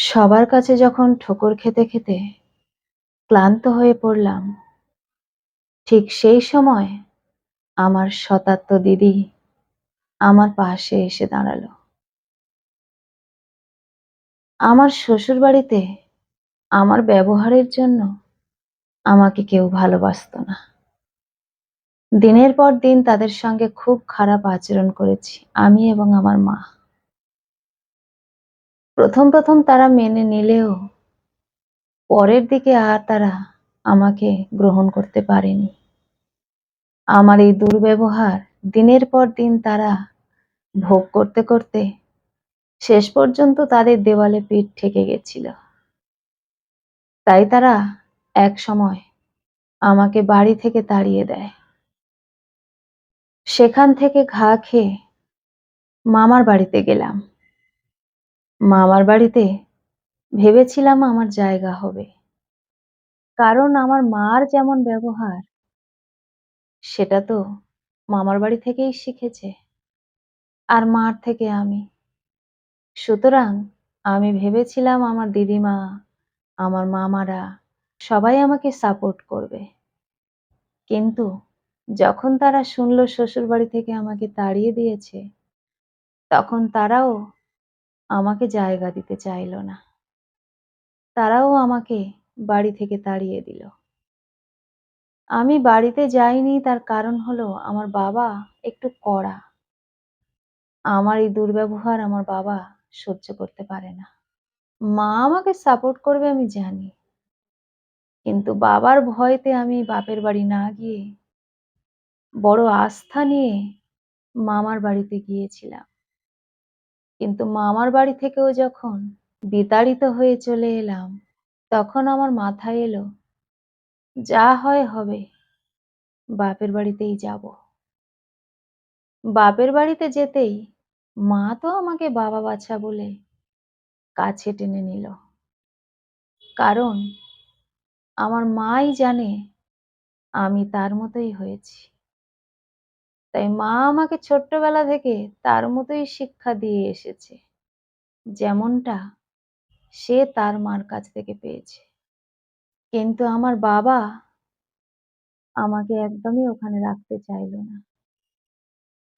সবার কাছে যখন ঠোকর খেতে খেতে ক্লান্ত হয়ে পড়লাম, ঠিক সেই সময় আমার শতাত্ম দিদি আমার পাশে এসে দাঁড়াল। আমার শ্বশুর বাড়িতে আমার ব্যবহারের জন্য আমাকে কেউ ভালোবাসতো না। দিনের পর দিন তাদের সঙ্গে খুব খারাপ আচরণ করেছি আমি এবং আমার মা। প্রথম প্রথম তারা মেনে নিলেও পরের দিকে আর তারা আমাকে গ্রহণ করতে পারেনি। আমার এই দুর্ব্যবহার দিনের পর দিন তারা ভোগ করতে করতে শেষ পর্যন্ত তাদের দেওয়ালে পিঠ ঠেকে গেছিল। তাই তারা এক সময় আমাকে বাড়ি থেকে তাড়িয়ে দেয়। সেখান থেকে ঘা খেয়ে মামার বাড়িতে গেলাম। মামার বাড়িতে ভেবেছিলাম আমার জায়গা হবে। কারণ আমার মার যেমন ব্যবহার, সেটা তো মামার বাড়ি থেকেই শিখেছে, আর মার থেকে আমি। সুতরাং আমি ভেবেছিলাম আমার দিদিমা, আমার মামারা সবাই আমাকে সাপোর্ট করবে। কিন্তু যখন তারা শুনলো শ্বশুর বাড়ি থেকে আমাকে তাড়িয়ে দিয়েছে, তখন তারাও আমাকে জায়গা দিতে চাইল না। তারাও আমাকে বাড়ি থেকে তাড়িয়ে দিল। আমি বাড়িতে যাইনি, তার কারণ হলো আমার বাবা একটু কড়া। আমার এই দুর্ব্যবহার আমার বাবা সহ্য করতে পারে না। মা আমাকে সাপোর্ট করবে আমি জানি। কিন্তু বাবার ভয়তে আমি বাপের বাড়ি না গিয়ে বড় আস্থা নিয়ে মামার বাড়িতে গিয়েছিলাম। কিন্তু মামার বাড়ি থেকেও যখন বিতাড়িত হয়ে চলে এলাম, তখন আমার মাথায় এলো, যা হয় হবে, বাপের বাড়িতেই যাব। বাপের বাড়িতে যেতেই মা তো আমাকে বাবা বাছা বলে কাছে টেনে নিল। কারণ আমার মাই জানে আমি তার মতোই হয়েছি। তাই মা আমাকে ছোট্টবেলা থেকে তার মতোই শিক্ষা দিয়ে এসেছে। যেমনটা সে তার মার কাছ থেকে পেয়েছে। কিন্তু আমার বাবা আমাকে একদমই ওখানে রাখতে চাইল না।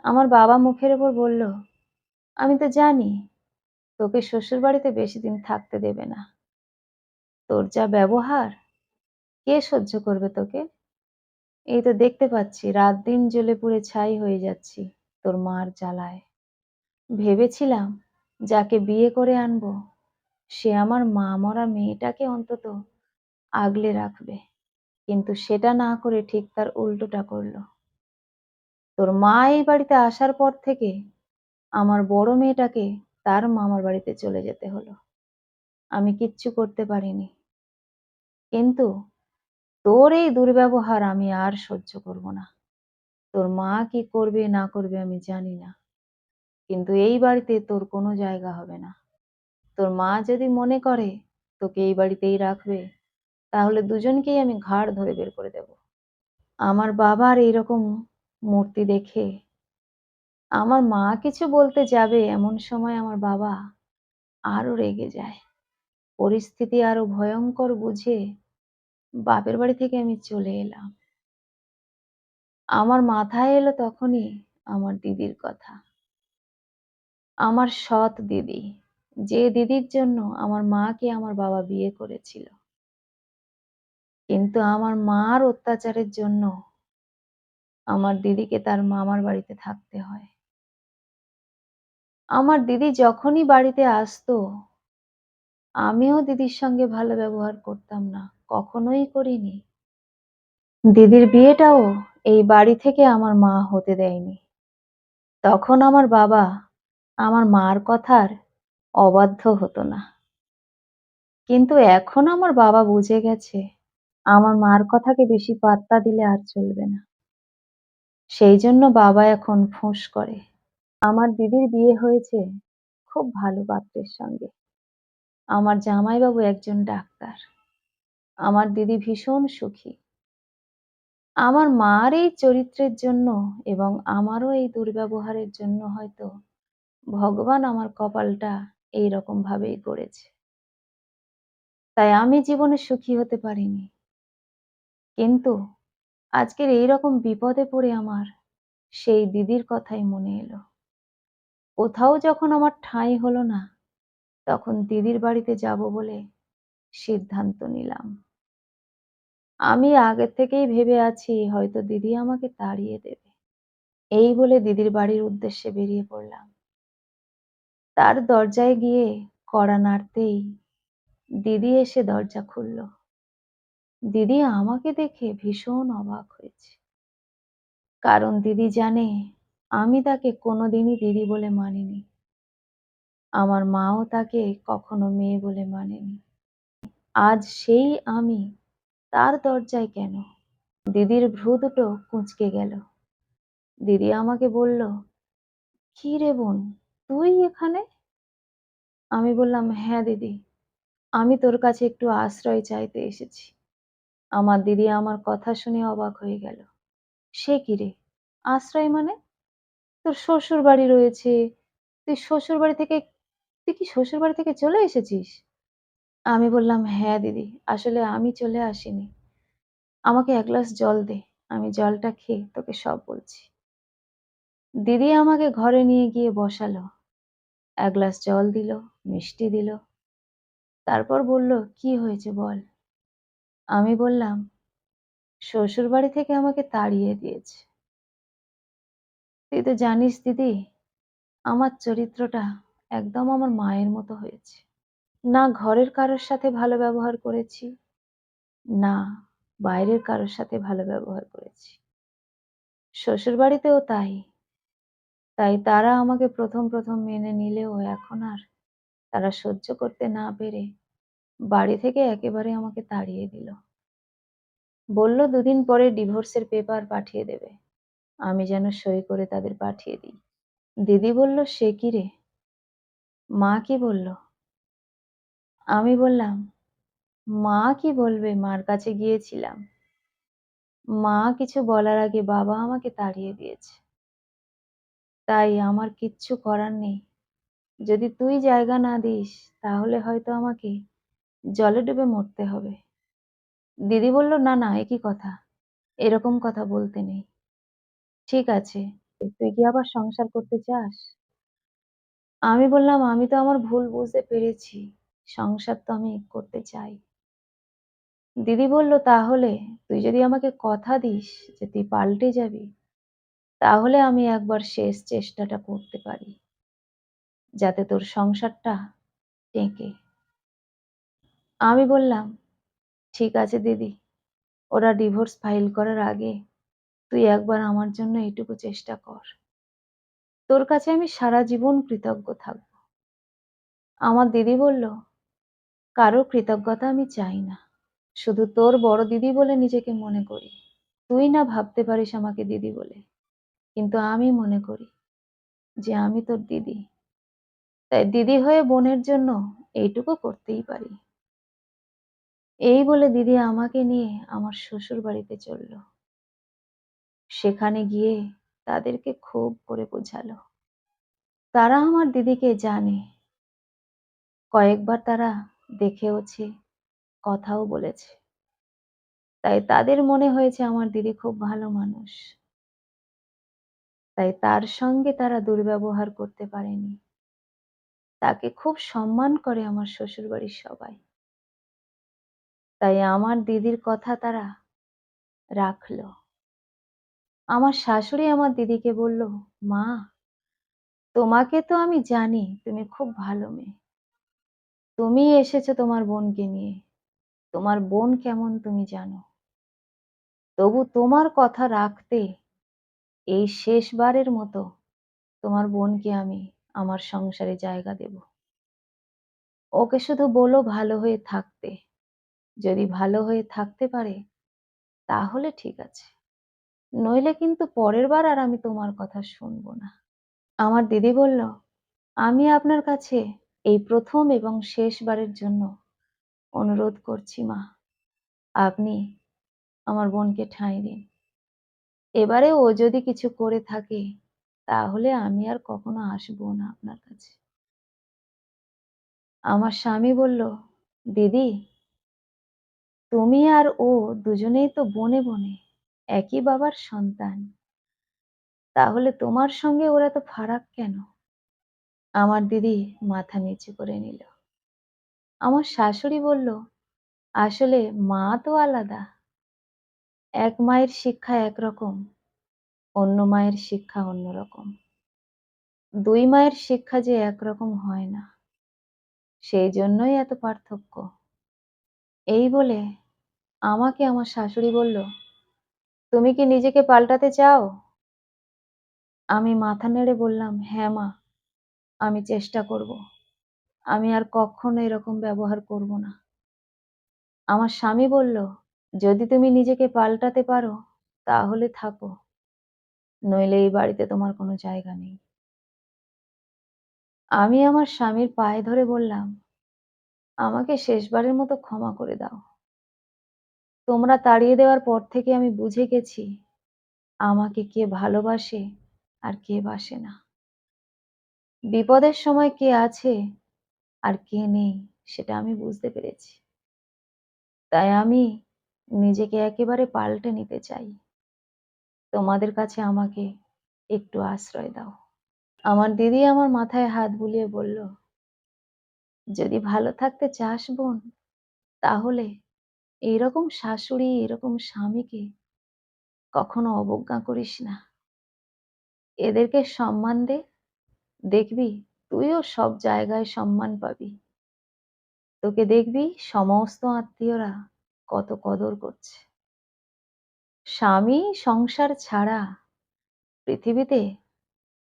আমার বাবা মুখের ওপর বলল, আমি তো জানি তোকে শ্বশুর বাড়িতে বেশি দিন থাকতে দেবে না। তোর যা ব্যবহার, কে সহ্য করবে তোকে? এই তো দেখতে পাচ্ছি, রাত দিন জ্বলে পুড়ে ছাই হয়ে যাচ্ছি তোর মার জ্বালায়। ভেবেছিলাম, যাকে বিয়ে করে আনব, সে আমার মা মরা মেয়েটাকে অন্তত আগলে রাখবে, কিন্তু সেটা না করে ঠিক তার উল্টোটা করল। তোর মা এই বাড়িতে আসার পর থেকে আমার বড় মেয়েটাকে তার মামার বাড়িতে চলে যেতে হলো। আমি কিচ্ছু করতে পারিনি। কিন্তু তোর এই দুর্ব্যবহার আমি আর সহ্য করব না। তোর মা কি করবে, না করবে আমি জানি না। কিন্তু এই বাড়িতে তোর কোনো জায়গা হবে না। তোর মা যদি মনে করে তোকে এই বাড়িতেই রাখবে, তাহলে দুজনকেই আমি ঘাড় ধরে বের করে দেব। আমার বাবার এইরকম মূর্তি দেখে আমার মা কিছু বলতে যাবে এমন সময় আমার বাবা আরও রেগে যায়। পরিস্থিতি আরও ভয়ঙ্কর বুঝে বাপের বাড়ি থেকে আমি চলে এলাম। আমার মাথায় এলো তখনই আমার দিদির কথা। আমার সৎ দিদি, যে দিদির জন্য আমার মাকে আমার বাবা বিয়ে করেছিল। কিন্তু আমার মার অত্যাচারের জন্য আমার দিদিকে তার মামার বাড়িতে থাকতে হয়। আমার দিদি যখনই বাড়িতে আসতো, আমিও দিদির সঙ্গে ভালো ব্যবহার করতাম না। কখনোই করিনি। দিদির বিয়েটাও এই বাড়ি থেকে আমার মা হতে দেয়নি। তখন আমার বাবা আমার মার কথার অবাধ্য হতো না। কিন্তু এখন আমার বাবা বুঝে গেছে, আমার মার কথাকে বেশি পাত্তা দিলে আর চলবে না। সেই জন্য বাবা এখন ফোঁস করে। আমার দিদির বিয়ে হয়েছে খুব ভালো পাত্রের সঙ্গে। আমার জামাইবাবু একজন ডাক্তার। আমার দিদি ভীষণ সুখী আমার মার এই চরিত্রের জন্য এবং আমারও এই দুর্ব্যবহারের জন্য হয়তো ভগবান আমার কপালটা এই রকম ভাবেই করেছে তাই আমি জীবনে সুখী হতে পারিনি। কিন্তু আজকের এইরকম বিপদে পড়ে আমার সেই দিদির কথাই মনে এলো। কোথাও যখন আমার ঠাঁই হলো না, তখন দিদির বাড়িতে যাব বলে সিদ্ধান্ত নিলাম। আমি আগের থেকেই ভেবে আছি, হয়তো দিদি আমাকে তাড়িয়ে দেবে। এই বলে দিদির বাড়ির উদ্দেশ্যে বেরিয়ে পড়লাম। তার দরজায় গিয়ে কড়া নাড়তেই দিদি এসে দরজা খুলল। দিদি আমাকে দেখে ভীষণ অবাক হয়েছে। কারণ দিদি জানে, আমি তাকে কোনোদিনই দিদি বলে মানিনি। আমার মাও তাকে কখনো মেয়ে বলে মানেনি। আজ সেই আমি তার দরজায় কেন? দিদির ভ্রু দুটো কুঁচকে গেল। দিদি আমাকে বলল, "কি রে বোন, তুই এখানে?" আমি বললাম, "হ্যাঁ দিদি, আমি তোর কাছে একটু আশ্রয় চাইতে এসেছি।" আমার দিদি আমার কথা শুনে অবাক হয়ে গেল। সে কি রে? আশ্রয় মানে? তোর শ্বশুর বাড়ি রয়েছে। তুই শ্বশুর বাড়ি থেকে তুই কি শ্বশুর বাড়ি থেকে চলে এসেছিস? আমি বললাম, "হ্যাঁ দিদি, আসলে আমি চলে আসিনি। আমাকে এক গ্লাস জল দে। আমি জলটা খেয়ে তোকে সব বলছি।" দিদি আমাকে ঘরে নিয়ে গিয়ে বসালো। এক গ্লাস জল দিল, মিষ্টি দিল। তারপর বলল, "কি হয়েছে বল?" আমি বললাম, "শ্বশুর বাড়ি থেকে আমাকে তাড়িয়ে দিয়েছে।" তুই তো জানিস দিদি, আমার চরিত্রটা একদম আমার মায়ের মতো হয়েছে। না ঘরের কারোর সাথে ভালো ব্যবহার করেছি, না বাইরের কারোর সাথে ভালো ব্যবহার করেছি। শ্বশুরবাড়িতেও তাই। তাই তারা আমাকে প্রথম, প্রথম মেনে নিলেও এখন আর তারা সহ্য করতে না পেরে বাড়ি থেকে একেবারে আমাকে তাড়িয়ে দিল। বলল দুদিন পরে ডিভোর্সের পেপার পাঠিয়ে দেবে। আমি যেন সই করে তাদের পাঠিয়ে দিই। দিদি বলল, "সে কি রে? মা কি বলল?" আমি বললাম, "মা কি বলবে? মার কাছে গিয়েছিলাম। মা কিছু বলার আগে বাবা আমাকে তাড়িয়ে দিয়েছে। তাই আমার কিচ্ছু করার নেই। যদি তুই জায়গা না দিস তাহলে হয়তো আমাকে জলে ডুবে মরতে হবে।" দিদি বলল, "না, না, একই কথা? এরকম কথা বলতে নেই। ঠিক আছে, তুই কি আবার সংসার করতে চাস?" আমি বললাম, "আমি তো আমার ভুল বুঝতে পেরেছি। সংসার তো আমি করতে চাই।" দিদি বলল, "তাহলে তুই যদি আমাকে কথা দিস যে তুই পাল্টে যাবি, তাহলে আমি একবার শেষ চেষ্টাটা করতে পারি। যাতে তোর সংসারটা টেকে।" আমি বললাম, "ঠিক আছে দিদি, ওরা ডিভোর্স ফাইল করার আগে তুই একবার আমার জন্য এইটুকু চেষ্টা কর। তোর কাছে আমি সারা জীবন কৃতজ্ঞ থাকব।" আমার দিদি বলল, "কারও কৃতজ্ঞতা আমি চাই না। শুধু তোর বড় দিদি বলে নিজেকে মনে করি। তুই না ভাবতে পারিস আমাকে দিদি বলে, কিন্তু আমি মনে করি যে আমি তোর দিদি। তাই দিদি হয়ে বোনের জন্য এইটুকু করতেই পারি।" এই বলে দিদি আমাকে নিয়ে আমার শ্বশুর বাড়িতে চলল। সেখানে গিয়ে তাদেরকে খুব করে বোঝালো। তারা আমার দিদিকে জানে। কয়েকবার তারা দেখেওছে, কথাও বলেছে। তাই তাদের মনে হয়েছে আমার দিদি খুব ভালো মানুষ। তাই তার সঙ্গে তারা দুর্ব্যবহার করতে পারেনি। তাকে খুব সম্মান করে আমার শ্বশুরবাড়ির সবাই। তাই আমার দিদির কথা তারা রাখল। আমার শাশুড়ি আমার দিদিকে বলল, "মা, তোমাকে তো আমি জানি তুমি খুব ভালো মেয়ে। তুমি এসেছ তোমার বোনকে নিয়ে। তোমার বোন কেমন তুমি জানো। তবু তোমার কথা রাখতে এই শেষবারের মতো তোমার বোনকে আমি আমার সংসারে জায়গা দেব। ওকে শুধু বলো ভালো হয়ে থাকতে। যদি ভালো হয়ে থাকতে পারে তাহলে ঠিক আছে। নইলে কিন্তু পরের বার আর আমি তোমার কথা শুনব না।" আমার দিদি বলল, "আমি আপনার কাছে এই প্রথম এবং শেষবারের জন্য অনুরোধ করছি মা। আপনি আমার বোনকে ঠাঁই দিন। এবারে ও যদি কিছু করে থাকে তাহলে আমি আর কখনো আসব না আপনার কাছে।" আমার স্বামী বলল, "দিদি তুমি আর ও দুজনেই তো বনে বনে একই বাবার সন্তান তাহলে তোমার সঙ্গে ওরা তো ফারাক কেন আমার দিদি মাথা নিচু করে নিল। আমার শাশুড়ি বলল, আসলে মা তো আলাদা। এক মায়ের শিক্ষা একরকম, অন্য মায়ের শিক্ষা অন্যরকম। দুই মায়ের শিক্ষা যে একরকম হয় না, সেই জন্যই এত পার্থক্য। এই বলে আমাকে আমার শাশুড়ি বলল, তুমি কি নিজেকে পাল্টাতে চাও? আমি মাথা নেড়ে বললাম হ্যাঁ মা। আমি চেষ্টা করব। আমি আর কখনো এরকম ব্যবহার করব না। আমার স্বামী বলল, যদি তুমি নিজেকে পাল্টাতে পারো, তাহলে থাকো। নইলে এই বাড়িতে তোমার কোনো জায়গা নেই। আমি আমার স্বামীর পায়ে ধরে বললাম, আমাকে শেষবারের মতো ক্ষমা করে দাও। তোমরা তাড়িয়ে দেওয়ার পর থেকে আমি বুঝে গেছি, আমাকে কে ভালোবাসে আর কে বাসে না। বিপদের সময় কে আছে আর কে নেই, সেটা আমি বুঝতে পেরেছি। তাই আমি নিজেকে একেবারে পাল্টে নিতে চাই। তোমাদের কাছে আমাকে একটু আশ্রয় দাও। আমার দিদি আমার মাথায় হাত বুলিয়ে বলল, যদি ভালো থাকতে চাস বোন, তাহলে এরকম শাশুড়ি, এরকম স্বামীকে কখনো অবজ্ঞা করিস না। এদেরকে সম্মান দে দেখবি তুইও সব জায়গায় সম্মান পাবি। তোকে দেখবি সমস্ত আত্মীয়রা কত কদর করছে। স্বামী সংসার ছাড়া পৃথিবীতে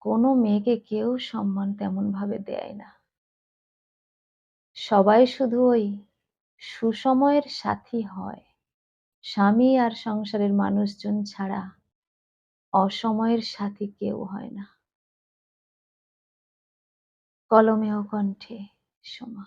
কোনো মেয়েকে কেউ সম্মান তেমন ভাবে দেয় না। সবাই শুধু ওই সুসময়ের সাথী হয়। স্বামী আর সংসারের মানুষজন ছাড়া অসময়ের সাথী কেউ হয় না। কলমে ও কণ্ঠে সোমা।